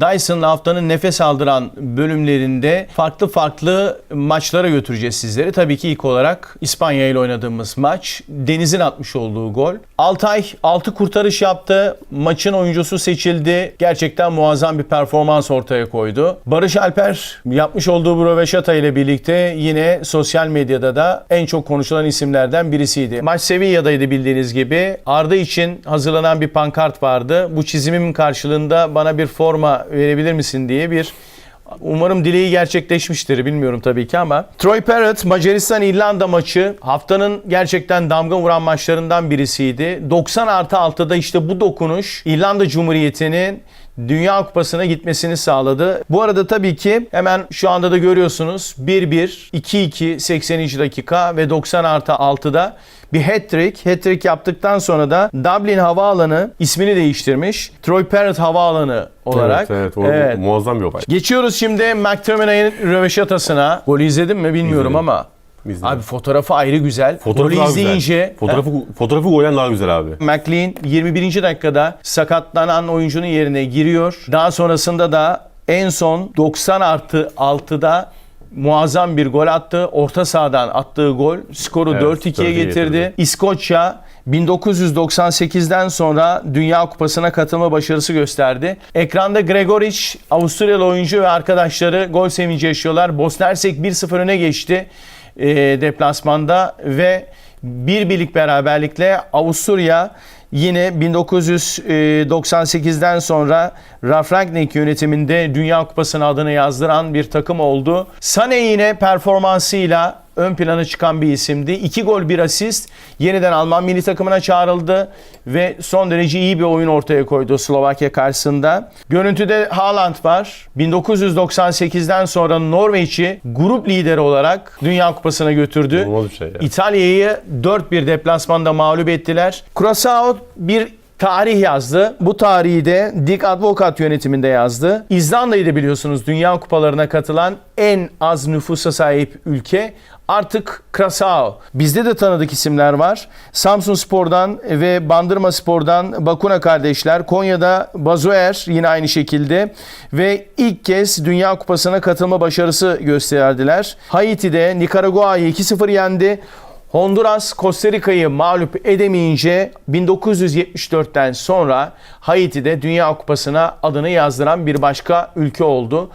Dyson'la haftanın nefes aldıran bölümlerinde farklı farklı maçlara götüreceğiz sizleri. Tabii ki ilk olarak İspanya ile oynadığımız maç. Deniz'in atmış olduğu gol. Altay 6 kurtarış yaptı. Maçın oyuncusu seçildi. Gerçekten muazzam bir performans ortaya koydu. Barış Alper yapmış olduğu bu röveşata ile birlikte yine sosyal medyada da en çok konuşulan isimlerden birisiydi. Maç Sevilla'daydı bildiğiniz gibi. Arda için hazırlanan bir pankart vardı. Bu çizimimin karşılığında bana bir forma verebilir misin diye bir Umarım dileği gerçekleşmiştir. Bilmiyorum tabii ki ama. Troy Parrott Macaristan-İrlanda maçı haftanın gerçekten damga vuran maçlarından birisiydi. 90 artı 6'da işte bu dokunuş İrlanda Cumhuriyeti'nin Dünya Kupası'na gitmesini sağladı. Bu arada tabii ki hemen şu anda da görüyorsunuz 1-1, 2-2, 80. dakika ve 90 artı 6'da bir hat-trick. Hat-trick yaptıktan sonra da Dublin Havaalanı ismini değiştirmiş. Troy Parrott Havaalanı olarak. Evet, evet. O muazzam bir olay. Geçiyoruz şimdi McTominay'ın röveşatasına. Golü izledin mi bilmiyorum İzledim. ama. İzledim. Abi fotoğrafı ayrı güzel. Fotoğrafı Golü daha izleyince güzel. Fotoğrafı, fotoğrafı golden daha güzel abi. McLean 21. dakikada sakatlanan oyuncunun yerine giriyor. Daha sonrasında da en son 90 artı 6'da muazzam bir gol attı. Orta sahadan attığı gol skoru Evet, 4-2'ye 4'e getirdi. getirdi. İskoçya 1998'den sonra Dünya Kupası'na katılma başarısı gösterdi. Ekranda Gregoric, Avusturyalı oyuncu ve arkadaşları gol sevinci yaşıyorlar. Bosna Hersek 1-0 öne geçti e, deplasmanda ve bir birlik beraberlikle Avusturya yine 1998'den sonra Ralf Rangnick yönetiminde Dünya Kupası'na adını yazdıran bir takım oldu. Sane yine performansıyla ön plana çıkan bir isimdi. İki gol bir asist. Yeniden Alman milli takımına çağrıldı ve son derece iyi bir oyun ortaya koydu Slovakya karşısında. Görüntüde Haaland var. 1998'den sonra Norveç'i grup lideri olarak Dünya Kupası'na götürdü. Olmaz bir şey ya. İtalya'yı 4-1 deplasmanda mağlup ettiler. Curaçao bir tarih yazdı. Bu tarihi de Dick Advocat yönetiminde yazdı. İzlanda'yı da biliyorsunuz Dünya Kupalarına katılan en az nüfusa sahip ülke. Artık Curaçao. Bizde de tanıdık isimler var. Samsun Spor'dan ve Bandırma Spor'dan Bakuna kardeşler. Konya'da Bazoer yine aynı şekilde. Ve ilk kez Dünya Kupası'na katılma başarısı gösterdiler. Haiti'de Nikaragua'yı 2-0 yendi. Honduras Costa Rica'yı mağlup edemeyince 1974'ten sonra Haiti'de Dünya Kupası'na adını yazdıran bir başka ülke oldu.